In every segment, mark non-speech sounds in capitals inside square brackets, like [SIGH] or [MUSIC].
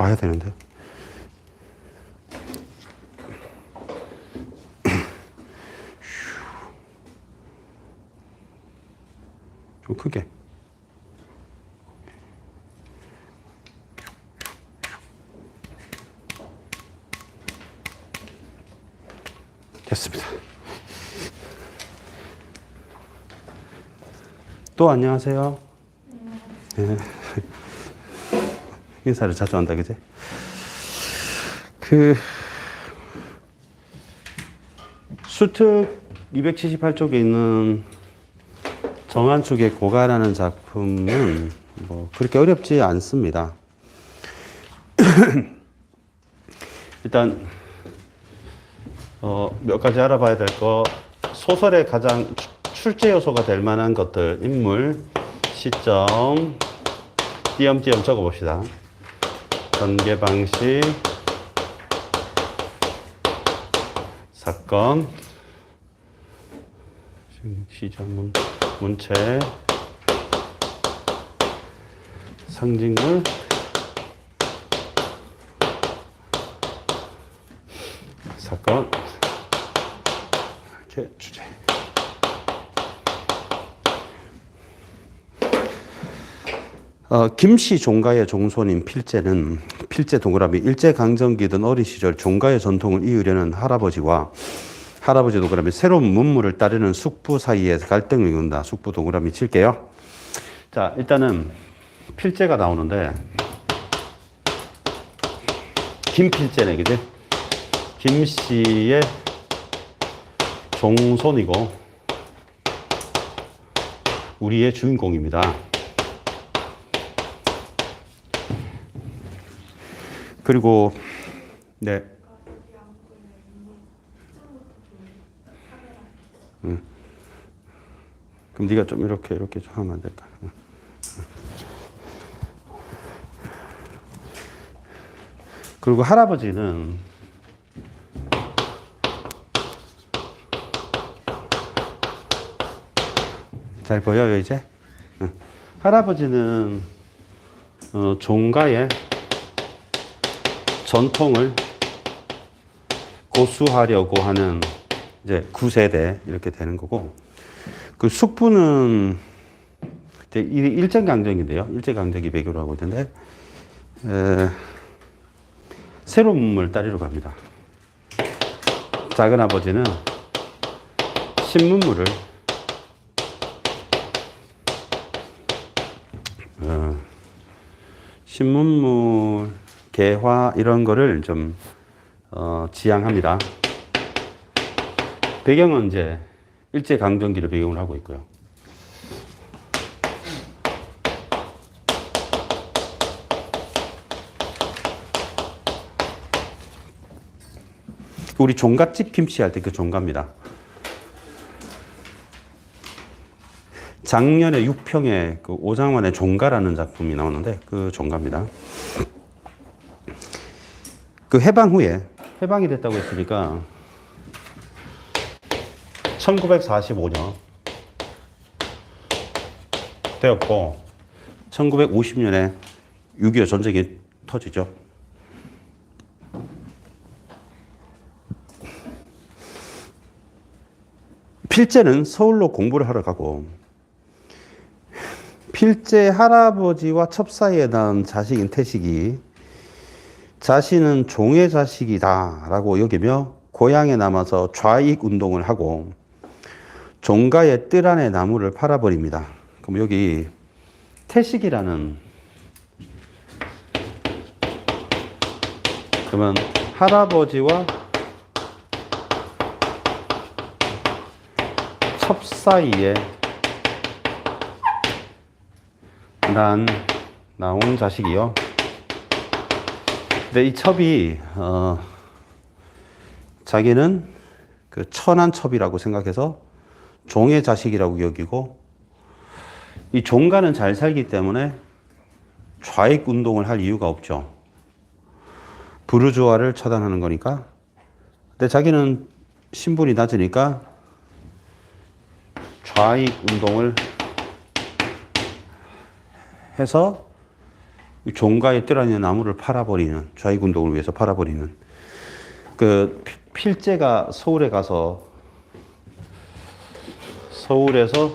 봐야 되는데. [SNIFFS] 좀 크게. 됐습니다. 또 안녕하세요. 네. 인사를 자주 한다, 그지? 그, 수특 278쪽에 있는 정한축의 고가라는 작품은 뭐 그렇게 어렵지 않습니다. [CLEARS THROAT] 일단, 어, 몇 가지 알아봐야 될 거, 소설의 가장 출제 요소가 될 만한 것들, 인물, 시점, 띄엄띄엄 적어 봅시다. 전개 방식, 사건, 문, 문체, 상징물, 사건, 이렇게 주제. 어, 김씨 종가의 종손인 필제는 필제 동그라미 일제강점기 든 어린 시절 종가의 전통을 이으려는 할아버지와 할아버지 동그라미 새로운 문물을 따르는 숙부 사이에서 갈등을 이룬다. 숙부 동그라미 칠게요. 자, 일단은 필제가 나오는데 김필제네, 그지? 김씨의 종손이고 우리의 주인공입니다. 그리고 네. 응. 그럼 네가 좀 이렇게 이렇게 좀 하면 안 될까? 응. 그리고 할아버지는 잘 보여요 이제? 응. 할아버지는 어, 종가의 전통을 고수하려고 하는 이제 9세대 이렇게 되는 거고 그 숙부는 일제강점기인데요. 일제강점기 배교로 하고 있는데 에, 새로운 문물 따리러 갑니다. 작은 아버지는 신문물을 어, 신문물 개화 이런 거를 좀 어, 지향합니다. 배경은 이제 일제 강점기를 배경으로 하고 있고요. 우리 종갓집 김치 할 때 그 종가입니다. 작년에 6평에 그 오장환의 종가라는 작품이 나오는데 그 종가입니다. 그 해방 후에 해방이 됐다고 했으니까 1945년 되었고 1950년에 6.25 전쟁이 터지죠. 필제는 서울로 공부를 하러 가고 필제 할아버지와 첩사이에 낳은 자식인 태식이 자신은 종의 자식이다라고 여기며 고향에 남아서 좌익 운동을 하고 종가의 뜰 안에 나무를 팔아버립니다. 그럼 여기 태식이라는 그러면 할아버지와 첩 사이에 난 나온 자식이요. 근데 이 첩이 어, 자기는 그 천한 첩이라고 생각해서 종의 자식이라고 여기고 이 종가는 잘 살기 때문에 좌익 운동을 할 이유가 없죠. 부르주아를 처단하는 거니까. 근데 자기는 신분이 낮으니까 좌익 운동을 해서 이 종가에 뜨라는 나무를 팔아버리는 좌익 운동을 위해서 팔아버리는 그 피- 필제가 서울에 가서 서울에서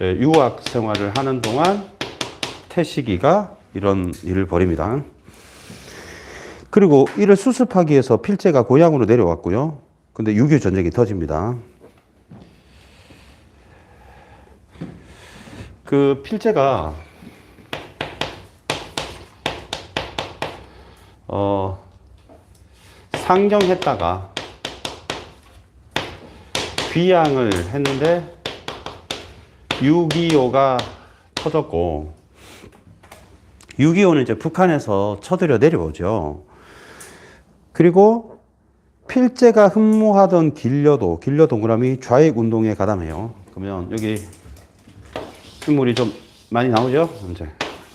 유학 생활을 하는 동안 태식이가 이런 일을 벌입니다. 그리고 이를 수습하기 위해서 필제가 고향으로 내려왔고요. 근데 6.25 전쟁이 터집니다. 그 필제가 어 상경했다가 귀향을 했는데 6.25가 터졌고 6.25는 이제 북한에서 쳐들여 내려오죠. 그리고 필제가 흠모하던 길려도, 길려 동그라미 좌익 운동에 가담해요. 그러면 여기 식물이 좀 많이 나오죠? 이제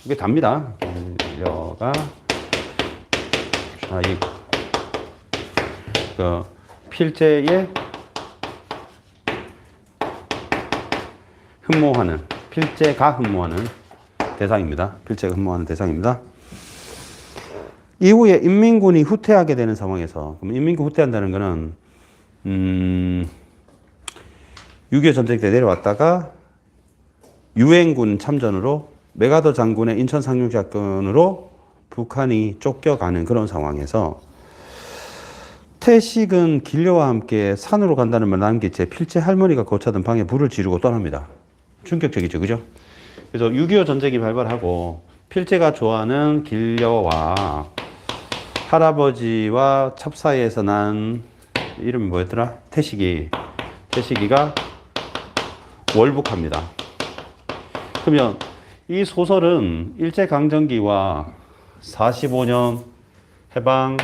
이게 답니다. 길려가 좌익 그 필제의 흠모하는 필제가 흠모하는 대상입니다. 필제가 흠모하는 대상입니다. 이후에 인민군이 후퇴하게 되는 상황에서 그럼 인민군 후퇴한다는 것은 음, 6.25 전쟁 때 내려왔다가 유엔군 참전으로 메가더 장군의 인천 상륙 사건으로 북한이 쫓겨가는 그런 상황에서 태식은 길려와 함께 산으로 간다는 말 남긴 채 필체 할머니가 거처하던 방에 불을 지르고 떠납니다. 충격적이죠, 그죠? 그래서 6.25 전쟁이 발발하고 필제가 좋아하는 길려와 할아버지와 첩 사이에서 난 이름이 뭐였더라? 태식이. 태식이가 월북합니다. 그러면 이 소설은 일제강점기와 45년 해방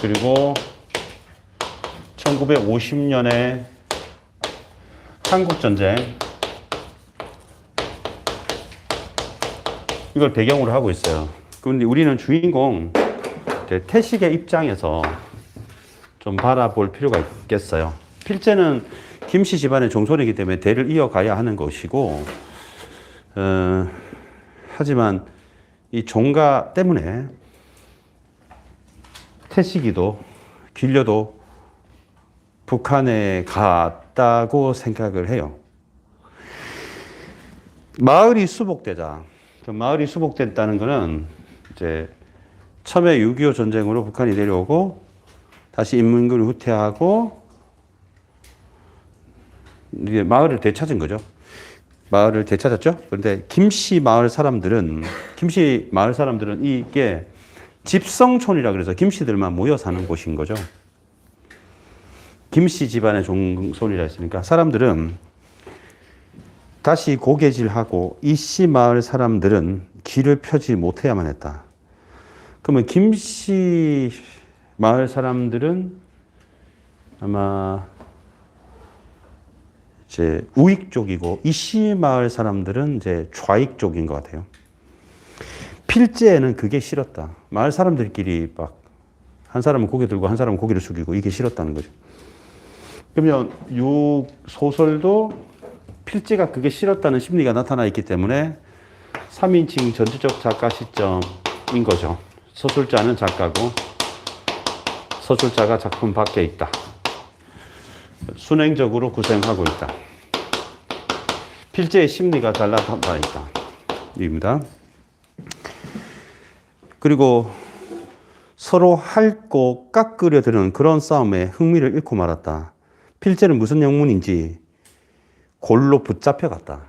그리고 1950년에 한국전쟁 이걸 배경으로 하고 있어요. 그런데 우리는 주인공 태식의 입장에서 좀 바라볼 필요가 있겠어요. 필제는 김씨 집안의 종손이기 때문에 대를 이어가야 하는 것이고, 어, 하지만 이 종가 때문에 태식이도 길려도 북한에 갔다고 생각을 해요. 마을이 수복되자. 그 마을이 수복됐다는 것은 이제 처음에 6.25 전쟁으로 북한이 내려오고 다시 인민군이 후퇴하고 이게 마을을 되찾은 거죠. 마을을 되찾았죠. 그런데 김씨 마을 사람들은 김씨 마을 사람들은 이게 집성촌이라 그래서 김씨들만 모여 사는 곳인 거죠. 김씨 집안의 종손이라 했으니까 사람들은 다시 고개질하고 이씨 마을 사람들은 길을 펴지 못해야만 했다. 그러면 김씨 마을 사람들은 아마 이제 우익 쪽이고 이씨 마을 사람들은 이제 좌익 쪽인 것 같아요. 필제에는 그게 싫었다. 마을 사람들끼리 막 한 사람은 고개 들고 한 사람은 고개를 숙이고 이게 싫었다는 거죠. 그러면 요 소설도 필제가 그게 싫었다는 심리가 나타나 있기 때문에 3인칭 전체적 작가 시점인 거죠. 서술자는 작가고 서술자가 작품 밖에 있다. 순행적으로 구생하고 있다. 필제의 심리가 잘 나타나 있다. 입니다. 그리고 서로 핥고 깎으려 드는 그런 싸움에 흥미를 잃고 말았다. 필제는 무슨 영문인지 골로 붙잡혀 갔다.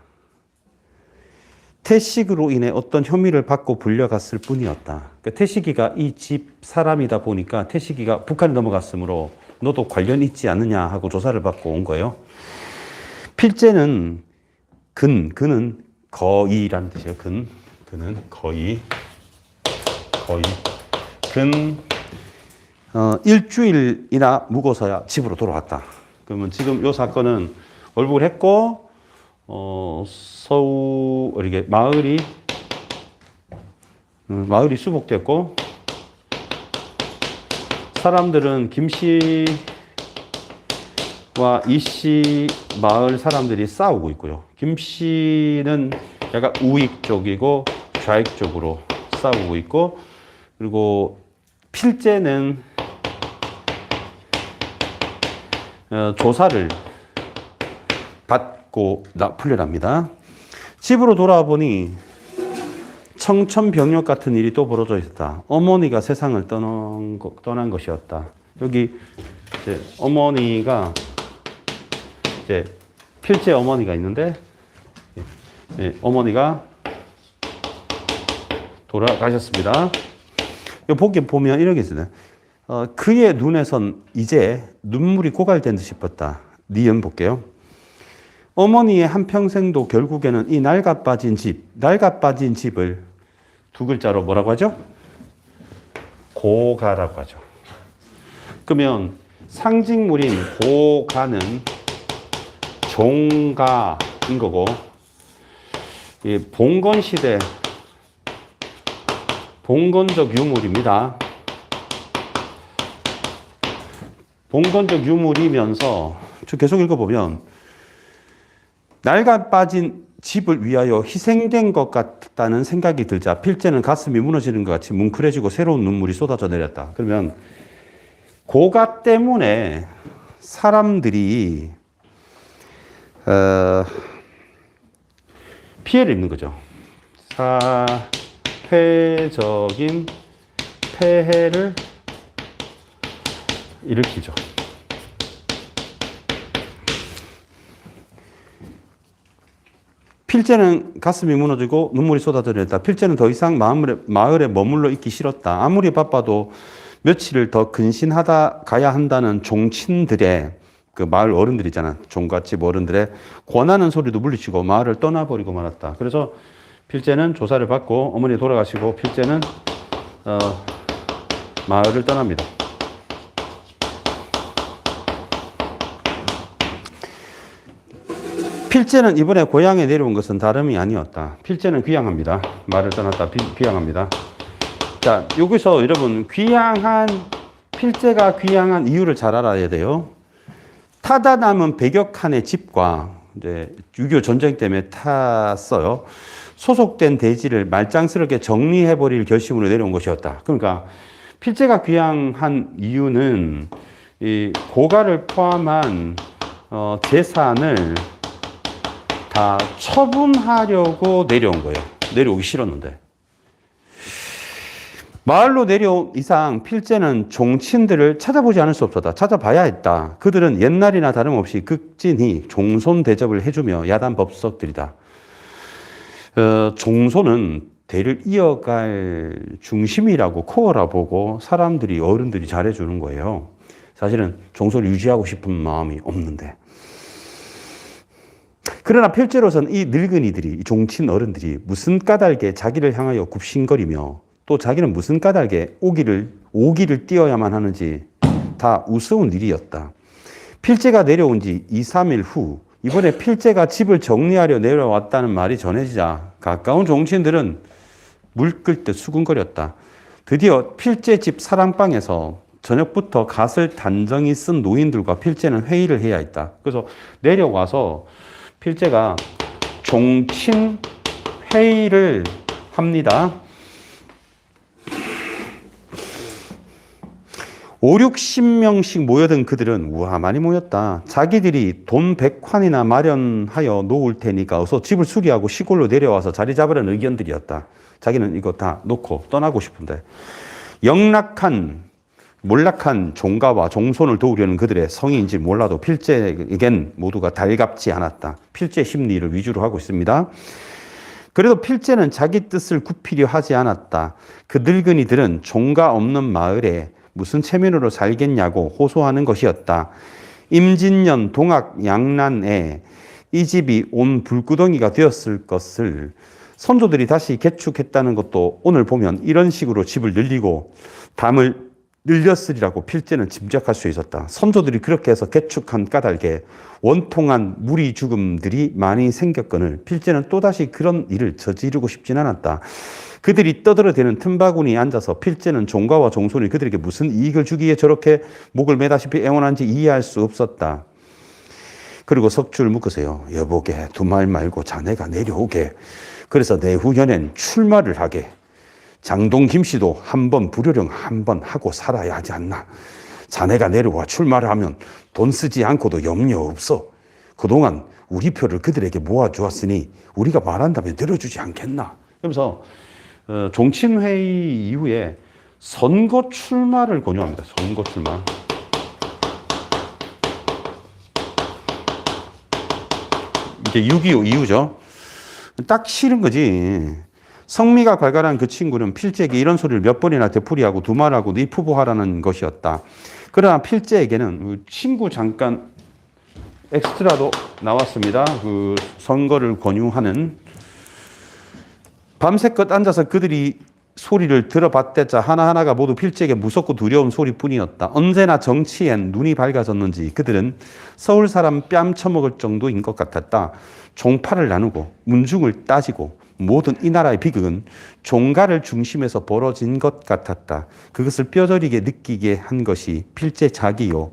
태식으로 인해 어떤 혐의를 받고 불려갔을 뿐이었다. 그 태식이가 이 집 사람이다 보니까 태식이가 북한에 넘어갔으므로 너도 관련 있지 않느냐 하고 조사를 받고 온 거예요. 필제는 근, 근은 거의라는 뜻이에요. 근, 근은 거의, 거의. 근, 어, 일주일이나 묵어서야 집으로 돌아왔다. 그러면 지금 이 사건은 월북을 했고, 어, 서울, 이게 마을이, 음, 마을이 수복됐고, 사람들은 김씨와 이씨 마을 사람들이 싸우고 있고요. 김씨는 약간 우익 쪽이고 좌익 쪽으로 싸우고 있고 그리고 필제는 어, 조사를 받고 나, 풀려납니다. 집으로 돌아와 보니 청천벽력 같은 일이 또 벌어져 있었다. 어머니가 세상을 떠난, 거- 떠난 것이었다. 여기 이제 어머니가 이제 필제 어머니가 있는데 예, 예, 어머니가 돌아가셨습니다. 이 보기 보면 이렇게 있어요. 어, 그의 눈에선 이제 눈물이 고갈된 듯 싶었다. 니은 볼게요. 어머니의 한평생도 결국에는 이 낡아 빠진 집, 낡아 빠진 집을 두 글자로 뭐라고 하죠? 고가라고 하죠. 그러면 상징물인 고가는 종가인 거고, 이 봉건 시대 봉건적 유물입니다. 봉건적 유물이면서 저 계속 읽어보면 낡아 빠진 집을 위하여 희생된 것 같다는 생각이 들자 필제는 가슴이 무너지는 것 같이 뭉클해지고 새로운 눈물이 쏟아져 내렸다. 그러면 고가 때문에 사람들이 어, 피해를 입는 거죠. 사회적인 폐해를 일으키죠. 필제는 가슴이 무너지고 눈물이 쏟아져 내렸다. 필제는 더 이상 마을에, 마을에 머물러 있기 싫었다. 아무리 바빠도 며칠을 더 근신하다 가야 한다는 종친들의 그 마을 어른들이잖아. 종갓집 어른들의 권하는 소리도 물리치고 마을을 떠나버리고 말았다. 그래서 필제는 조사를 받고 어머니 돌아가시고 필제는 어, 마을을 떠납니다. 필제는 이번에 고향에 내려온 것은 다름이 아니었다. 필제는 귀향합니다. 말을 떠났다. 비- 귀향합니다. 자, 여기서 여러분 귀향한 필제가 귀향한 이유를 잘 알아야 돼요. 타다 남은 100여 칸의 집과 이제 6.25 전쟁 때문에 탔어요. 소속된 대지를 말짱스럽게 정리해버릴 결심으로 내려온 것이었다. 그러니까 필제가 귀향한 이유는 이 고가를 포함한 어, 재산을 다 처분하려고 내려온 거예요. 내려오기 싫었는데. 마을로 내려온 이상 필제는 종친들을 찾아보지 않을 수 없었다. 찾아봐야 했다. 그들은 옛날이나 다름없이 극진히 종손 대접을 해주며 야단 법석들이다. 어, 종손은 대를 이어갈 중심이라고 코어라 보고 사람들이 어른들이 잘해주는 거예요. 사실은 종손을 유지하고 싶은 마음이 없는데. 그러나 필제로선 이 늙은이들이 이 종친 어른들이 무슨 까닭에 자기를 향하여 굽신거리며 또 자기는 무슨 까닭에 오기를 오기를 띄어야만 하는지 다 우스운 일이었다. 필제가 내려온 지 2, 3일 후 이번에 필제가 집을 정리하려 내려왔다는 말이 전해지자 가까운 종친들은 물끓 듯 수군거렸다. 드디어 필제 집 사랑방에서 저녁부터 갓을 단정히 쓴 노인들과 필제는 회의를 해야 했다. 그래서 내려와서 필제가 종친 회의를 합니다. 5, 60명씩 모여든 그들은 우와 많이 모였다. 자기들이 돈 100환이나 마련하여 놓을 테니까 어서 집을 수리하고 시골로 내려와서 자리 잡으라는 의견들이었다. 자기는 이거 다 놓고 떠나고 싶은데 영락한 몰락한 종가와 종손을 도우려는 그들의 성의인지 몰라도 필제에겐 모두가 달갑지 않았다. 필제 심리를 위주로 하고 있습니다. 그래도 필제는 자기 뜻을 굽히려 하지 않았다. 그 늙은이들은 종가 없는 마을에 무슨 체면으로 살겠냐고 호소하는 것이었다. 임진년 동학 양난에 이 집이 온 불구덩이가 되었을 것을 선조들이 다시 개축했다는 것도 오늘 보면 이런 식으로 집을 늘리고 담을 늘렸으리라고 필제는 짐작할 수 있었다. 선조들이 그렇게 해서 개축한 까닭에 원통한 무리 죽음들이 많이 생겼거늘 필제는 또다시 그런 일을 저지르고 싶진 않았다. 그들이 떠들어대는 틈바구니에 앉아서 필제는 종가와 종손이 그들에게 무슨 이익을 주기에 저렇게 목을 매다시피 애원한지 이해할 수 없었다. 그리고 석줄 묶으세요. 여보게 두 말 말고 자네가 내려오게. 그래서 내후년엔 출마를 하게 장동 김 씨도 한 번 불효령 한 번 하고 살아야 하지 않나. 자네가 내려와 출마를 하면 돈 쓰지 않고도 염려 없어. 그동안 우리 표를 그들에게 모아주었으니 우리가 말한다면 들어주지 않겠나. 그러면서 어, 종친회의 이후에 선거 출마를 권유합니다. 선거 출마. 이게 6.25 이후죠. 딱 싫은 거지. 성미가 괄괄한 그 친구는 필재에게 이런 소리를 몇 번이나 되풀이하고 두말하고 네 푸보하라는 것이었다. 그러나 필재에게는 친구 잠깐 엑스트라도 나왔습니다. 그 선거를 권유하는 밤새껏 앉아서 그들이 소리를 들어봤대자 하나하나가 모두 필재에게 무섭고 두려운 소리뿐이었다. 언제나 정치엔 눈이 밝아졌는지 그들은 서울 사람 뺨 처먹을 정도인 것 같았다. 종파를 나누고 문중을 따지고 모든 이 나라의 비극은 종가를 중심에서 벌어진 것 같았다. 그것을 뼈저리게 느끼게 한 것이 필재 자기요.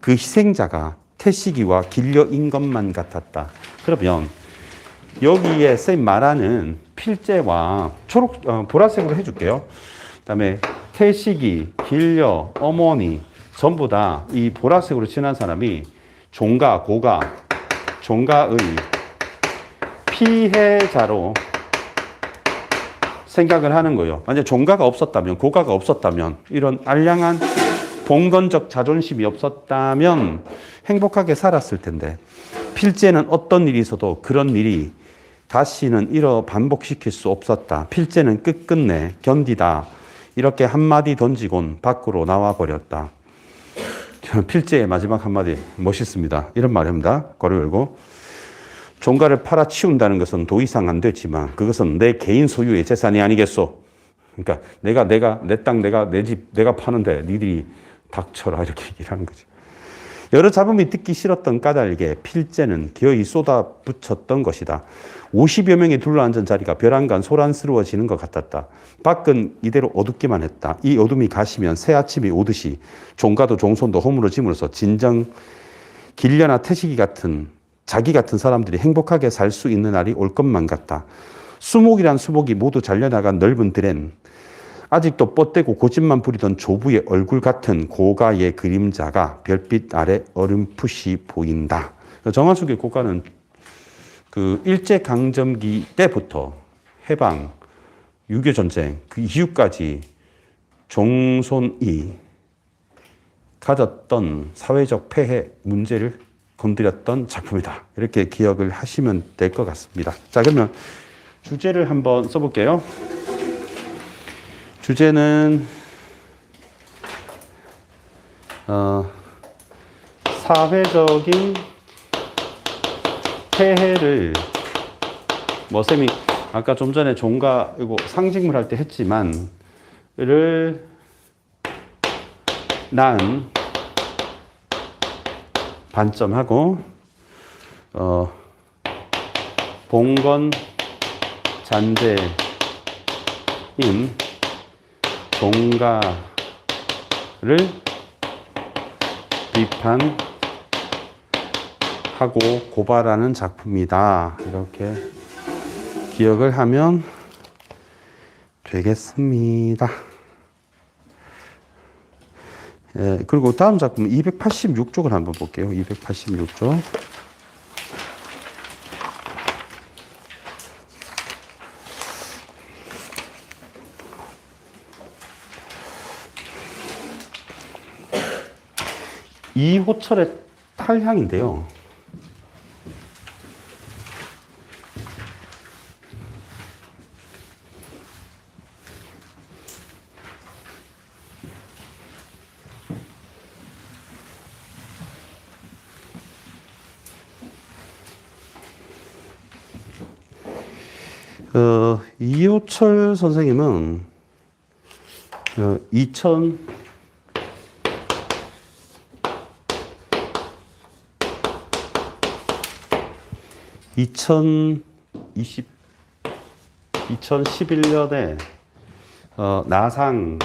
그 희생자가 태식이와 길려인 것만 같았다. 그러면 여기에 쌤 말하는 필재와 초록 어, 보라색으로 해줄게요. 그 다음에 태식이, 길려, 어머니 전부 다 이 보라색으로 칠한 사람이 종가, 고가, 종가의 피해자로 생각을 하는 거예요. 만약 종가가 없었다면, 고가가 없었다면, 이런 알량한 봉건적 자존심이 없었다면 행복하게 살았을 텐데, 필재는 어떤 일이 있어도 그런 일이 다시는 일어 반복시킬 수 없었다. 필재는 끝끝내 견디다. 이렇게 한마디 던지곤 밖으로 나와 버렸다. [LAUGHS] 필재의 마지막 한마디 멋있습니다. 이런 말입니다. 괄호 열고. 종가를 팔아치운다는 것은 더 이상 안 됐지만 그것은 내 개인 소유의 재산이 아니겠소. 그러니까 내가 내가 내 땅 내가 내 집 내가 파는데 니들이 닥쳐라 이렇게 [LAUGHS] 얘기를 하는 거지. 여러 잡음이 듣기 싫었던 까닭에 필재는 기어이 쏟아붙였던 것이다. 50여 명이 둘러앉은 자리가 벼랑간 소란스러워지는 것 같았다. 밖은 이대로 어둡기만 했다. 이 어둠이 가시면 새 아침이 오듯이 종가도 종손도 허물어짐으로써 진정 길려나 태식이 같은 자기 같은 사람들이 행복하게 살 수 있는 날이 올 것만 같다. 수목이란 수목이 모두 잘려나간 넓은 들엔 아직도 뻗대고 고집만 부리던 조부의 얼굴 같은 고가의 그림자가 별빛 아래 어렴풋이 보인다. 정한숙의 고가는 그 일제강점기 때부터 해방, 6.25전쟁 그 이후까지 종손이 가졌던 사회적 폐해 문제를 건드렸던 작품이다. 이렇게 기억을 하시면 될 것 같습니다. 자, 그러면 주제를 한번 써볼게요. 주제는 어, 사회적인 폐해를 뭐 쌤이 아까 좀 전에 종가 이거 상징물 할 때 했지만 를 난 반점하고 어 봉건 잔재인 종가를 비판하고 고발하는 작품이다. 이렇게 기억을 하면 되겠습니다. 예, 그리고 다음 작품 286쪽을 한번 볼게요. 286쪽. 이호철의 탈향인데요. 어, 이호철 선생님은 어, 2000 2020 2011년에 어, 나상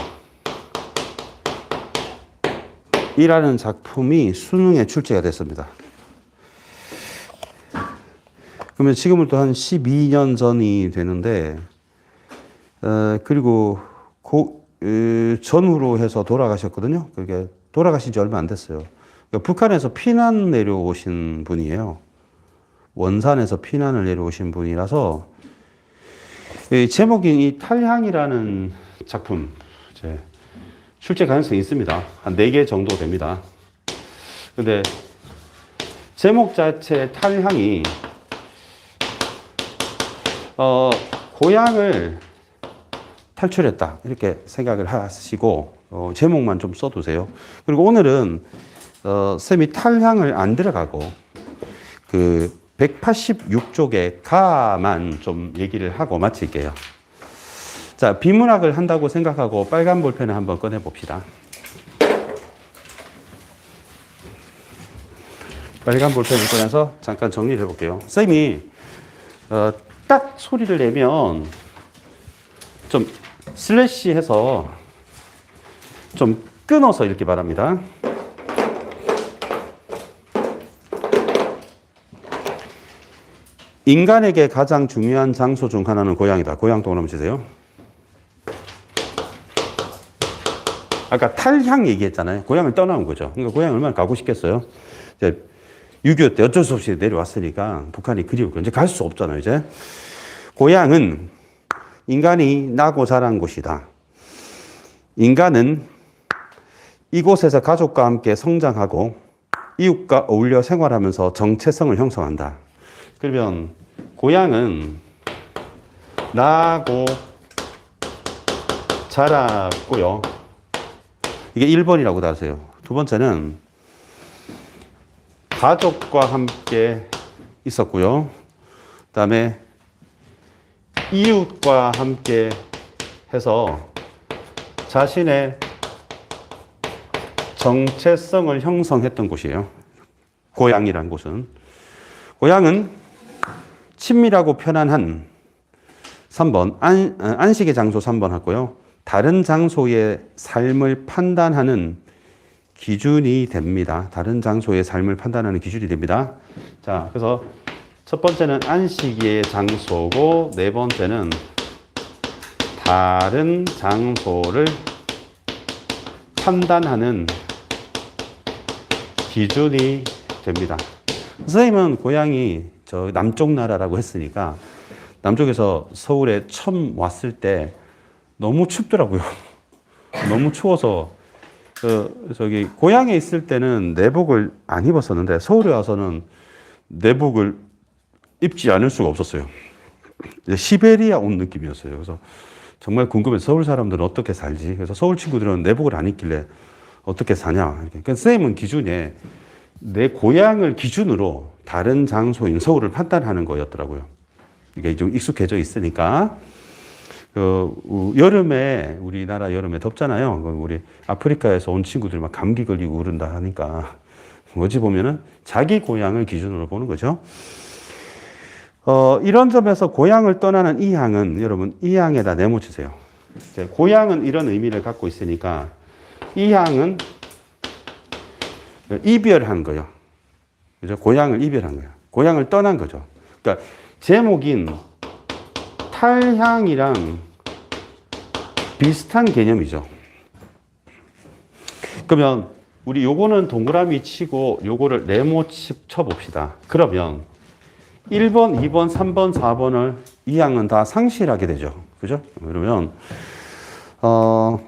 이라는 작품이 수능에 출제가 됐습니다. 그러면 지금부터 한 12년 전이 되는데, 어, 그리고 고, 에, 전후로 해서 돌아가셨거든요. 그게 돌아가신 지 얼마 안 됐어요. 그러니까 북한에서 피난 내려오신 분이에요. 원산에서 피난을 내려오신 분이라서 이 제목인 이 탈향이라는 작품 출제 가능성이 있습니다. 한네개 정도 됩니다. 근데 제목 자체 탈향이 어, 고향을 탈출했다 이렇게 생각을 하시고 어, 제목만 좀 써두세요. 그리고 오늘은 어, 쌤이 탈향을 안 들어가고 그 186쪽의 가만 좀 얘기를 하고 마칠게요. 자, 비문학을 한다고 생각하고 빨간 볼펜을 한번 꺼내 봅시다. 빨간 볼펜을 꺼내서 잠깐 정리를 해볼게요. 쌤이 어, 딱 소리를 내면 좀 슬래시 해서 좀 끊어서 이렇게 말합니다. 인간에게 가장 중요한 장소 중 하나는 고향이다. 고향 동그라미 치세요. 아까 탈향 얘기했잖아요. 고향을 떠나온 거죠. 그러니까 고향 얼마나 가고 싶겠어요. 이제 6.25 때 어쩔 수 없이 내려왔으니까 북한이 그리울 거 이제 갈 수 없잖아요. 이제 고향은 인간이 나고 자란 곳이다. 인간은 이곳에서 가족과 함께 성장하고 이웃과 어울려 생활하면서 정체성을 형성한다. 그러면 고향은 나고 자랐고요. 이게 1번이라고 다세요. 두 번째는 가족과 함께 있었고요. 그 다음에 이웃과 함께 해서 자신의 정체성을 형성했던 곳이에요. 고향이라는 곳은. 고향은 친밀하고 편안한 3번, 안, 어, 안식의 장소 3번 하고요. 다른 장소의 삶을 판단하는 기준이 됩니다. 다른 장소의 삶을 판단하는 기준이 됩니다. 자, 그래서 첫 번째는 안식의 장소고, 네 번째는 다른 장소를 판단하는 기준이 됩니다. 선생님은 고향이 저 남쪽 나라라고 했으니까 남쪽에서 서울에 처음 왔을 때 너무 춥더라고요. [LAUGHS] 너무 추워서 그 저기 고향에 있을 때는 내복을 안 입었었는데 서울에 와서는 내복을 입지 않을 수가 없었어요. 시베리아 온 느낌이었어요. 그래서 정말 궁금해서 서울 사람들은 어떻게 살지? 그래서 서울 친구들은 내복을 안 입길래 어떻게 사냐? 그러니까 쌤은 기준에 내 고향을 기준으로 다른 장소인 서울을 판단하는 거였더라고요. 이게 좀 익숙해져 있으니까. 그, 우- 여름에, 우리나라 여름에 덥잖아요. 그 우리 아프리카에서 온 친구들 막 감기 걸리고 그런다 하니까. 어찌 보면은 자기 고향을 기준으로 보는 거죠. 어, 이런 점에서 고향을 떠나는 이 항은 여러분 이 항에다 네모치세요. 이제 고향은 이런 의미를 갖고 있으니까 이 항은 이별한 거요. 그죠? 고향을 이별한 거예요. 고향을 떠난 거죠. 그러니까 제목인 탈향이랑 비슷한 개념이죠. 그러면 우리 요거는 동그라미 치고 요거를 네모 치- 쳐봅시다. 그러면 1번, 2번, 3번, 4번을 이 항은 다 상실하게 되죠. 그죠? 그러면 어,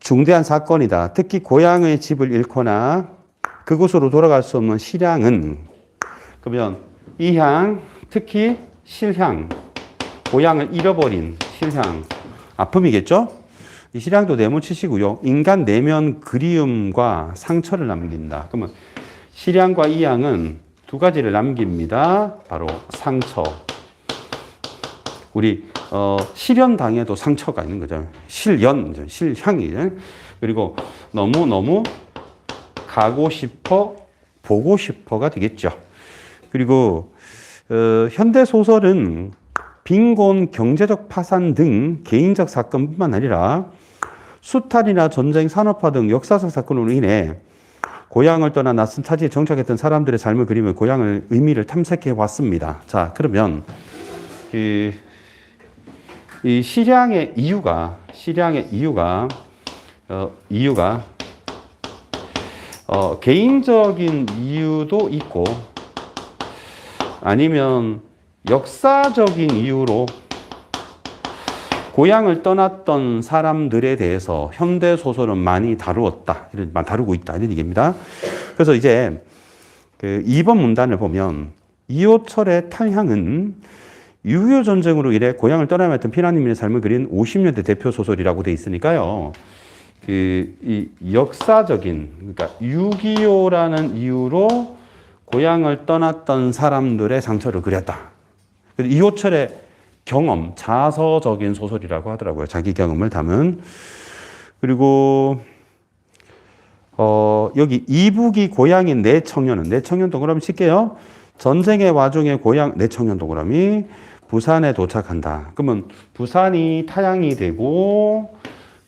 중대한 사건이다. 특히 고향의 집을 잃거나 그곳으로 돌아갈 수 없는 실향은 그러면 이 향, 특히 실향, 고향을 잃어버린 실향, 아픔이겠죠? 이 실향도 네모치시고요. 인간 내면 그리움과 상처를 남긴다. 그러면 실향과 이 향은 두 가지를 남깁니다. 바로 상처. 우리 어, 실연 당해도 상처가 있는 거죠. 실연, 실향이. 그리고 너무 너무 가고 싶어, 보고 싶어가 되겠죠. 그리고 어, 현대 소설은 빈곤, 경제적 파산 등 개인적 사건뿐만 아니라 수탈이나 전쟁, 산업화 등 역사적 사건으로 인해 고향을 떠나 낯선 타지에 정착했던 사람들의 삶을 그리며 고향을 의미를 탐색해 왔습니다. 자, 그러면 이, 이 실향의 이유가 실향의 이유가 어, 이유가 어, 개인적인 이유도 있고 아니면 역사적인 이유로 고향을 떠났던 사람들에 대해서 현대 소설은 많이 다루었다. 이런 다루고 있다. 이런 얘기입니다. 그래서 이제 그 2번 문단을 보면 이호철의 탈향은 유효 전쟁으로 인해 고향을 했던 피난민의 삶을 그린 50년대 대표 소설이라고 돼 있으니까요. 그 이 역사적인 그러니까 6.25라는 이유로 고향을 떠났던 사람들의 상처를 그렸다. 이호철의 경험, 자서적인 소설이라고 하더라고요. 자기 경험을 담은. 그리고 어, 여기 이북이 고향인 내 청년은 내 청년 동그라미 칠게요. 전쟁의 와중에 고향 내 청년 동그라미 부산에 도착한다. 그러면 부산이 타향이 되고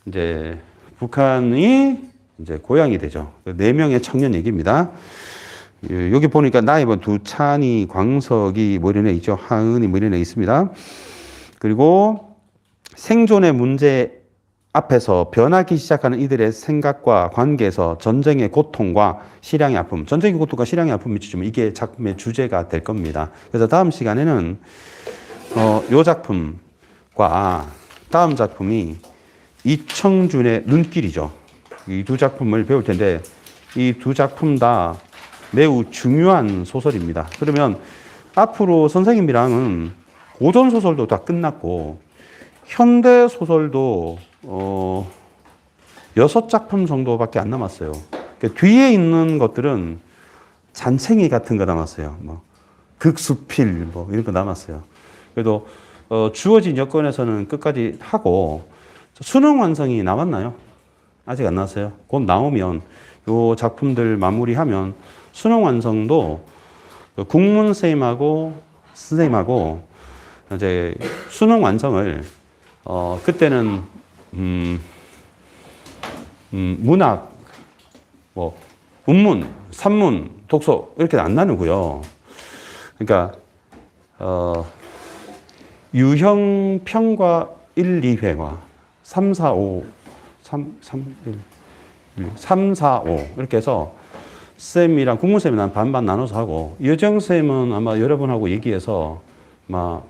이제 북한이 이제 고향이 되죠. 네 명의 청년 얘기입니다. 예, 여기 보니까 나이 뭐 두찬이, 광석이 뭐 이런 애 있죠. 하은이 뭐 이런 애 있습니다. 그리고 생존의 문제 앞에서 변하기 시작하는 이들의 생각과 관계에서 전쟁의 고통과 실향의 아픔, 전쟁의 고통과 실향의 아픔이 주면 이게 작품의 주제가 될 겁니다. 그래서 다음 시간에는 어, 요 작품과 다음 작품이 이청준의 눈길이죠. 이 두 작품을 배울 텐데 이 두 작품 다 매우 중요한 소설입니다. 그러면 앞으로 선생님이랑은 고전 소설도 다 끝났고 현대 소설도 어 여섯 작품 정도밖에 안 남았어요. 그러니까 뒤에 있는 것들은 잔챙이 같은 거 남았어요. 뭐 극수필 뭐 이런 거 남았어요. 그래도 어 주어진 여건에서는 끝까지 하고 수능 완성이 남았나요? 아직 안 나왔어요. 곧 나오면 요 작품들 마무리하면 수능 완성도 그 국문 선생님하고 선생님하고 이제 수능 완성을 어 그때는 음, 음 문학 뭐 문문, 산문, 독서 이렇게 안 나누고요. 그러니까 어 유형 평과 1, 2회와 3, 4, 5, 3, 3, 1, 3, 4, 5 이렇게 해서 쌤이랑 국문쌤이랑 반반 나눠서 하고 여정쌤은 아마 여러분하고 얘기해서 아마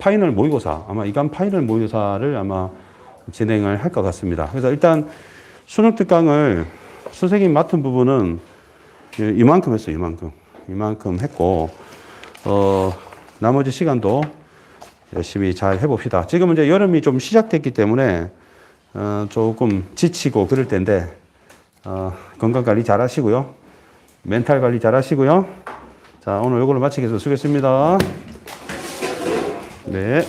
파이널 모의고사 아마 이간 파이널 모의고사를 아마 진행을 할 것 같습니다. 그래서 일단 수능 특강을 선생님 맡은 부분은 이만큼 했어요. 이만큼 이만큼 했고 어 나머지 시간도 열심히 잘 해봅시다. 지금 이제 여름이 좀 시작됐기 때문에 어, 조금 지치고 그럴 텐데 어, 건강 관리 잘 하시고요. 멘탈 관리 잘 하시고요. 자, 오늘 이걸로 마치겠습니다. 수고했습니다. 네.